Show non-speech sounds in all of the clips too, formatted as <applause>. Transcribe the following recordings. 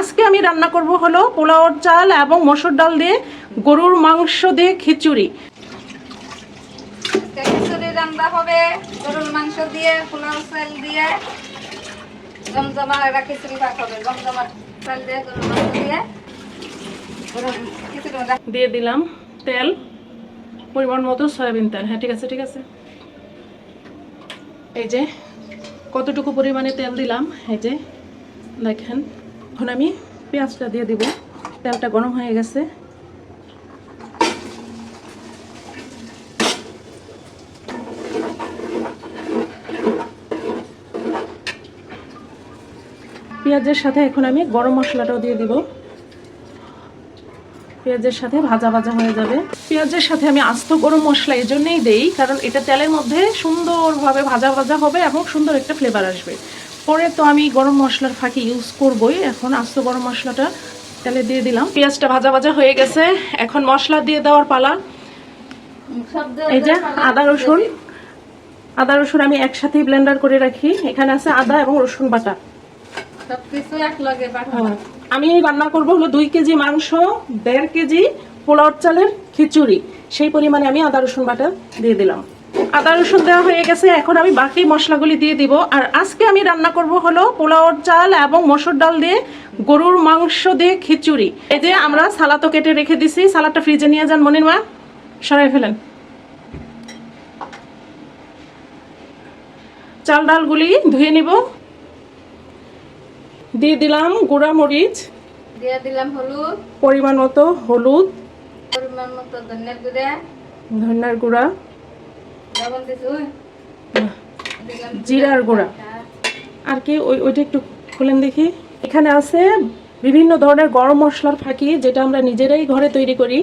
আজকে আমি রান্না করব হলো পোলাওর চাল এবং মসুর ডাল দিয়ে গরুর মাংস দিয়ে খিচুড়ি। খিচুড়ি রান্না হবে গরুর মাংস দিয়ে পোলাও চাল দিয়ে জমজমা একটা খিচুড়ি ভাত হবে জমজমা চাল দিয়ে গরুর মাংস দিয়ে দিলাম তেল পরিমাণ মতো সয়াবিন তেল। হ্যাঁ ঠিক আছে ঠিক আছে। এই যে কতটুকু পরিমাণে তেল দিলাম এই যে দেখেন। এখন আমি পেঁয়াজটা দিয়ে দিব। তেলটা গরম হয়ে গেছে। পেঁয়াজের সাথে এখন আমি গরম মশলাটাও দিয়ে দিব। পেঁয়াজের সাথে ভাজা ভাজা হয়ে যাবে। পেঁয়াজের সাথে আমি আস্ত গরম মশলা এই জন্যই দেই, কারণ এটা তেলের মধ্যে সুন্দরভাবে ভাজা ভাজা হবে এবং সুন্দর একটা ফ্লেভার আসবে। পরে তো আমি গরম মশলার ফাঁকি ইউজ করবই। এখন আস্ত গরম মশলাটা তেলে দিয়ে দিলাম। পেঁয়াজটা ভাজা ভাজা হয়ে গেছে। এখন মশলা দিয়ে দেওয়ার পালা। এই যে আদা রসুন। আদা রসুন আমি একসাথেই ব্লেন্ডার করে রাখি। এখানে আছে আদা এবং রসুন বাটা। হ্যাঁ। আমি রান্না করব হলো দুই কেজি মাংস দেড় কেজি পোলাওর চালের খিচুড়ি। সেই পরিমাণে আমি আদা রসুন বাটা দিয়ে দিলাম। আদা রসুন দেওয়া হয়ে গেছে। এখন আমি বাকি মশলাগুলি দিয়ে দিব। আর আজকে আমি রান্না করব হলো পোলাওর চাল এবং মসুর ডাল দিয়ে গরুর মাংস দিয়ে খিচুড়ি। এই যে আমরা সালাদও কেটে রেখে দিছি। সালাদটা ফ্রিজে নিয়ে যান মনির মা। সরাই ফেলেন। চাল ডালগুলি ধুয়ে নিব। দিয়ে দিলাম গুঁড়া মরিচ। দিয়ে দিলাম হলুদ। পরিমাণ মতো হলুদ। পরিমাণ মতো ধনিয়ার গুঁড়া। ধনিয়ার গুঁড়া। জিরার গুঁড়া। আর কি ওই ওইটা একটু খুলেন দেখি। এখানে আছে বিভিন্ন ধরনের গরম মশলার ফাঁকি যেটা আমরা নিজেরাই ঘরে তৈরি করি।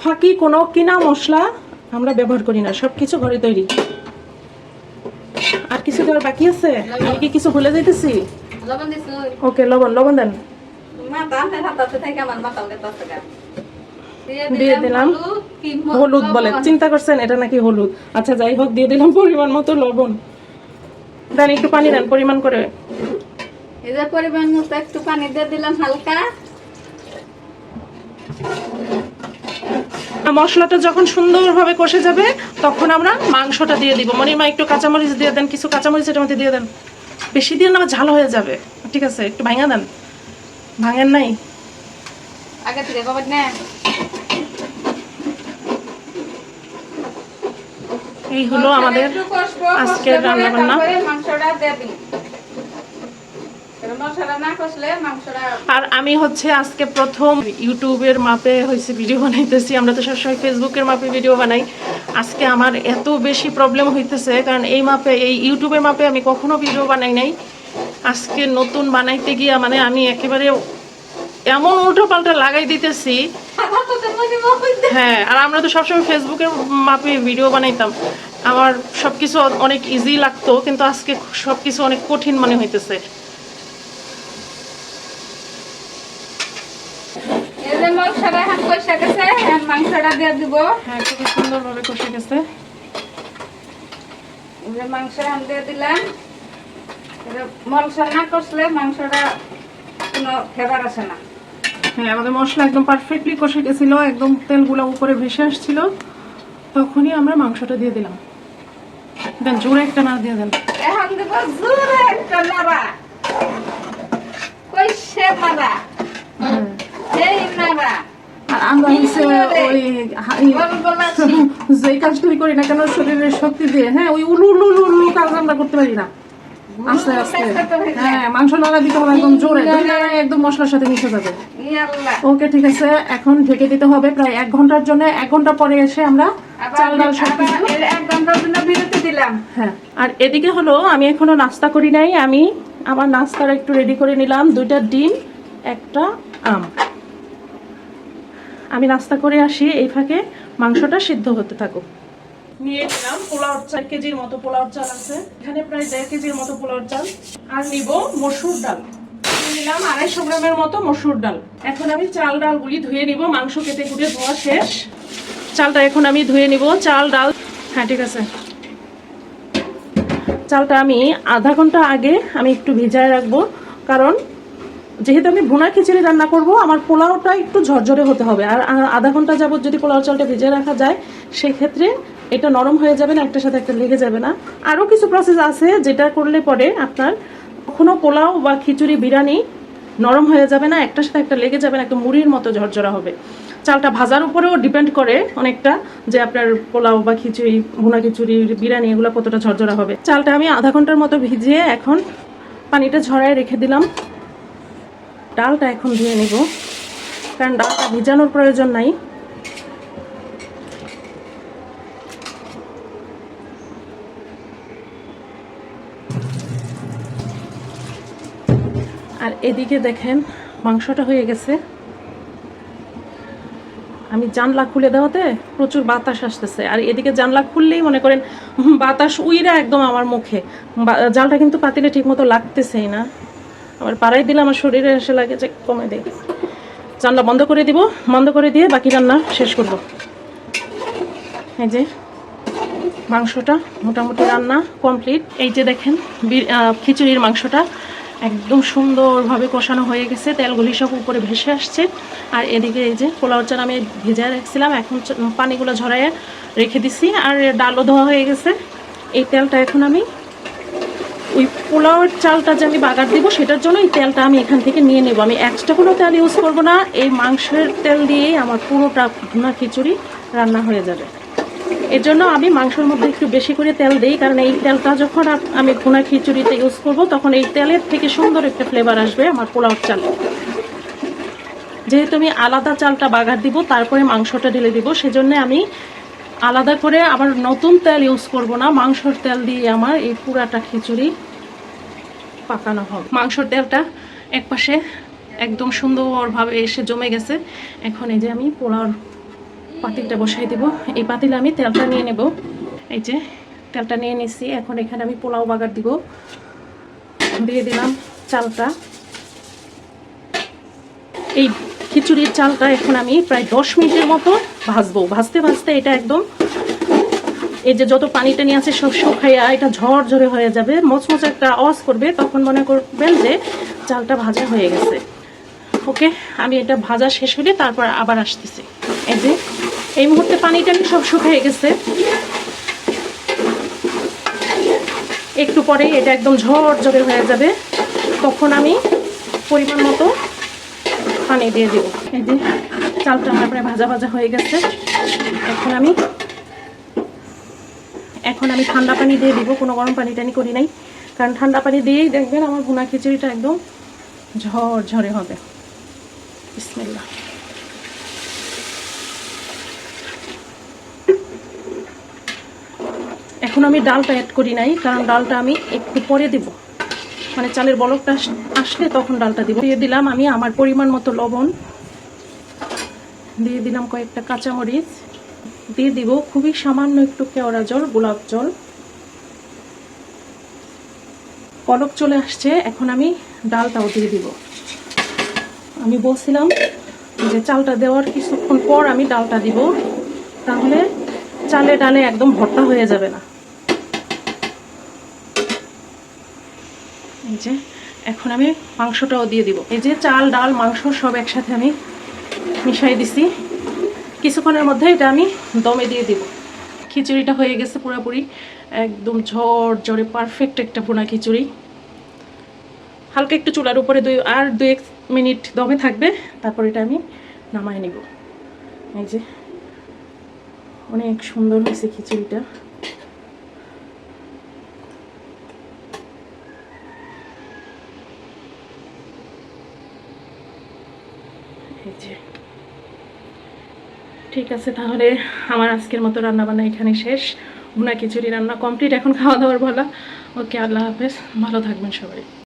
ফাঁকি কোনো কিনা মশলা আমরা ব্যবহার করি না সব কিছু ঘরে তৈরি। আর কিছু দেওয়ার বাকি আছে? আমি কি কিছু ভুলে যাইতেছি? ওকে লবণ লবণ দেন। মাথা দিয়ে দিলাম হলুদ বলে চিন্তা করছেন এটা নাকি হলুদ? আচ্ছা যাই হোক দিয়ে দিলাম পরিমাণ মতো লবণ। দেন একটু পানি দেন পরিমাণ করে। এই পরিমাণ মতো একটু পানি দিয়ে দিলাম হালকা। মশলাটা যখন সুন্দরভাবে কষে যাবে তখন আমরা মাংসটা দিয়ে দিব। মনিমা একটু কাঁচামরিচ দিয়ে দেন কিছু কাঁচামরিচ এটার মধ্যে দিয়ে দেন। বেশি দিয়ে না ঝাল হয়ে যাবে। ঠিক আছে একটু ভাঙা দেন। ভাঙেন নাই? আগে থেকে না এই হলো আমাদের আজকের কষলে পরে রান্নাবান্না। তারপরে মাংসটা দিয়ে দিন কারণ মশলা না কষলে মাংসটা আর আমি হচ্ছে আজকে প্রথম ইউটিউবের মাপে হয়েছে ভিডিও বানাইতেছি। আমরা তো সবসময় ফেসবুকের মাপে ভিডিও বানাই। আজকে আমার এত বেশি প্রবলেম হইতেছে কারণ এই মাপে এই ইউটিউবের মাপে আমি কখনো ভিডিও বানাই নাই। আজকে নতুন বানাইতে গিয়া মানে আমি একেবারে এমন উল্টো পাল্টা লাগাই দিতেছি। হ্যাঁ আর আমরা তো সবসময় ফেসবুকের মাপে ভিডিও বানাইতাম। আমার সবকিছু অনেক ইজি লাগতো কিন্তু আজকে সবকিছু অনেক কঠিন মনে হইতেছে। মাংসটা কষে গেছে মাংসটা দিয়ে দিব। হ্যাঁ খুবই সুন্দরভাবে কষে গেছে। মাংস দিয়ে দিলাম। না কষলে মাংসটা কোনো ফেভার আসে না। হ্যাঁ আমাদের মশলা একদম পারফেক্টলি কষে গেছিল একদম তেলগুলো উপরে ভেসে আসছিল। তখনই আমরা মাংসটা দিয়ে দিলাম। দেন জোরে একটা দিয়ে দেন। এখন দেব জোরে একটা নাড়া। কইসে মারা এই নাড়া। আর আমরা হচ্ছে ওই হাই- বল বলাছি <laughs> যে কাজগুলি করি না কেন শরীরের শক্তি দিয়ে হ্যাঁ ওই উলু উলু উলু উলু কাজ আমরা করতে পারি না। আস্তে আস্তে। হ্যাঁ মাংস নাড়া দিতে হবে একদম জোরে দুই একদম মশলার সাথে মিশে যাবে। ওকে ঠিক আছে। এখন ঢেকে দিতে হবে প্রায় এক ঘণ্টার জন্য। এক ঘণ্টা পরে এসে আমরা চাল ডাল এক ঘণ্টার জন্য বিরতি দিলাম। হ্যাঁ। আর এদিকে হলো আমি এখনও নাস্তা করি নাই। আমি আমার নাস্তাটা একটু রেডি করে নিলাম। দুইটা ডিম একটা আম। আমি নাস্তা করে আসি এই ফাঁকে মাংসটা সিদ্ধ হতে থাকুক। নিয়ে নিলাম পোলাও চার কেজির মতো পোলাও চাল আছে। এখানে প্রায় দেড় কেজির মতো পোলাও চাল। আর নিব মসুর ডাল। নিলাম আড়াইশো গ্রামের মতো মসুর ডাল। এখন আমি চাল ডালগুলি ধুয়ে নিব, মাংস কেটে কুটে ধোয়া শেষ। চালটা এখন আমি ধুয়ে নিব, চাল, ডাল। হ্যাঁ ঠিক আছে। চালটা আমি আধা ঘণ্টা আগে আমি একটু ভিজায় রাখব, কারণ যেহেতু আমি ভুনা খিচুড়ি রান্না করব, আমার পোলাওটা একটু ঝরঝরে হতে হবে। আর আর আধা ঘণ্টা যাবত যদি পোলাও চালটা ভেজে রাখা যায়, সেক্ষেত্রে এটা নরম হয়ে যাবে না, একটার সাথে একটা লেগে যাবে না। আরও কিছু প্রসেস আছে, যেটা করলে পরে আপনার কখনো পোলাও বা খিচুড়ি, বিরিয়ানি নরম হয়ে যাবে না, একটার সাথে একটা লেগে যাবে না একটা মুড়ির মতো ঝরঝরা হবে। চালটা ভাজার উপরেও ডিপেন্ড করে অনেকটা যে আপনার পোলাও বা খিচুড়ি, ভুনা খিচুড়ি, বিরিয়ানি এগুলো কতটা ঝরঝরা হবে। চালটা আমি আধা ঘণ্টার মতো ভিজিয়ে এখন পানিটা ঝরায় রেখে দিলাম। ডালটা এখন ধুয়ে নিব, কারণ ডালটা ভিজানোর প্রয়োজন নাই। আর এদিকে দেখেন, মাংসটা হয়ে গেছে। আমি জানলা খুলে দেওয়াতে প্রচুর বাতাস আসতেছে। আর এদিকে জানলা খুললেই মনে করেন বাতাস উইরা একদম আমার মুখে। জালটা কিন্তু পাতিলে ঠিক মতো লাগতেছেই না। আবার পাড়াই দিলে আমার শরীরে এসে লাগে যে কমে দেয় জানলা বন্ধ করে দিব, বন্ধ করে দিয়ে বাকি রান্না শেষ করব। এই যে মাংসটা মোটামুটি রান্না কমপ্লিট। এই যে দেখেন খিচুড়ির মাংসটা। একদম সুন্দরভাবে কষানো হয়ে গেছে, তেলগুলি সব উপরে ভেসে আসছে। আর এদিকে এই যে পোলাও চাল আমি ভেজে রাখছিলাম, এখন পানিগুলো ঝরাইয়ে রেখে দিছি আর ডালও ধোয়া হয়ে গেছে। এই তেলটা এখন আমি ওই পোলাওয়ের চালটা যে আমি বাগার দিব, সেটার জন্য এই তেলটা আমি এখান থেকে নিয়ে নেব। আমি এক্সট্রা কোনো তেল ইউজ করব না, এই মাংসের তেল দিয়েই আমার পুরোটা ভুনা খিচুড়ি রান্না হয়ে যাবে। এর জন্য আমি মাংসের মধ্যে একটু বেশি করে তেল দিই, কারণ এই তেলটা যখন আমি ভুনা খিচুড়িতে ইউজ করব, তখন এই তেলের থেকে সুন্দর একটা ফ্লেভার আসবে আমার পোলাওর চালে। যেহেতু আমি আলাদা চালটা বাগার দিব, তারপরে মাংসটা ঢেলে দিব, সেজন্য আমি আলাদা করে আবার নতুন তেল ইউজ করব না, মাংসর তেল দিয়ে আমার এই পুরাটা খিচুড়ি পাকানো হবে মাংসর তেলটা একপাশে একদম সুন্দরভাবে এসে জমে গেছে। এখন এই যে আমি পোলাওর পাতিলটা বসাই দেব। এই পাতিলে আমি তেলটা নিয়ে নেব। এই যে, তেলটা নিয়ে নিছি। এখন এখানে আমি পোলাও বাগার দিব। দিয়ে দিলাম চালটা। এই খিচুড়ির চালটা এখন আমি প্রায় দশ মিনিটের মতো ভাজবো। ভাজতে ভাজতে এটা একদম এই যে যত পানি টানি আছে সব শুকাইয়া এটা ঝড় ঝরে হয়ে যাবে। মচমচ একটা আওয়াজ করবে। তখন মনে করবেন যে চালটা ভাজা হয়ে গেছে। ওকে, আমি এটা ভাজা শেষ হলে তারপর আবার আসতেছি। এই যে এই মুহূর্তে পানি টানি সব শুকিয়ে গেছে। একটু পরেই এটা একদম ঝড় ঝরে হয়ে যাবে। তখন আমি পরিমাণ মতো পানি দিয়ে দিব। এই যে চালটা আমার প্রায় ভাজা ভাজা হয়ে গেছে। এখন আমি এখন আমি ঠান্ডা পানি দিয়ে দিব। কোনো গরম পানি টানি করি নাই। কারণ ঠান্ডা পানি দিয়েই দেখবেন আমার ভুনা খিচুড়িটা একদম ঝড় ঝরে হবে। বিসমিল্লাহ। এখন আমি ডালটা অ্যাড করি নাই, কারণ ডালটা আমি একটু পরে দিব। মানে চালের বলকটা আসলে তখন ডালটা দিব। দিয়ে দিলাম আমি আমার পরিমাণ মতো লবণ। দিয়ে দিলাম কয়েকটা কাঁচামরিচ। দিয়ে দিব খুবই সামান্য একটু কেওড়া জল, গোলাপ জল। পলক চলে আসছে, এখন আমি ডালটাও দিয়ে দিব। আমি বলছিলাম যে চালটা দেওয়ার কিছুক্ষণ পর আমি ডালটা দিব, তাহলে চালে ডালে একদম ভর্তা হয়ে যাবে না। যে এখন আমি মাংসটাও দিয়ে দিব। এই যে চাল, ডাল, মাংস সব একসাথে আমি মিশাই দিছি। কিছুক্ষণের মধ্যে এটা আমি দমে দিয়ে দিব। খিচুড়িটা হয়ে গেছে পুরোপুরি। একদম ঝড় ঝরে পারফেক্ট একটা পোনা খিচুড়ি। হালকা একটু চুলার উপরে দুই আর দুই এক মিনিট দমে থাকবে, তারপর এটা আমি নামাই নিব। এই যে অনেক সুন্দর হয়েছে খিচুড়িটা। ঠিক আছে, তাহলে আমার আজকের মতো রান্নাবান্না এখানে শেষ। ভুনা খিচুড়ি রান্না কমপ্লিট, এখন খাওয়া দাওয়ার বলা ওকে, আল্লাহ হাফেজ। ভালো থাকবেন সবাই।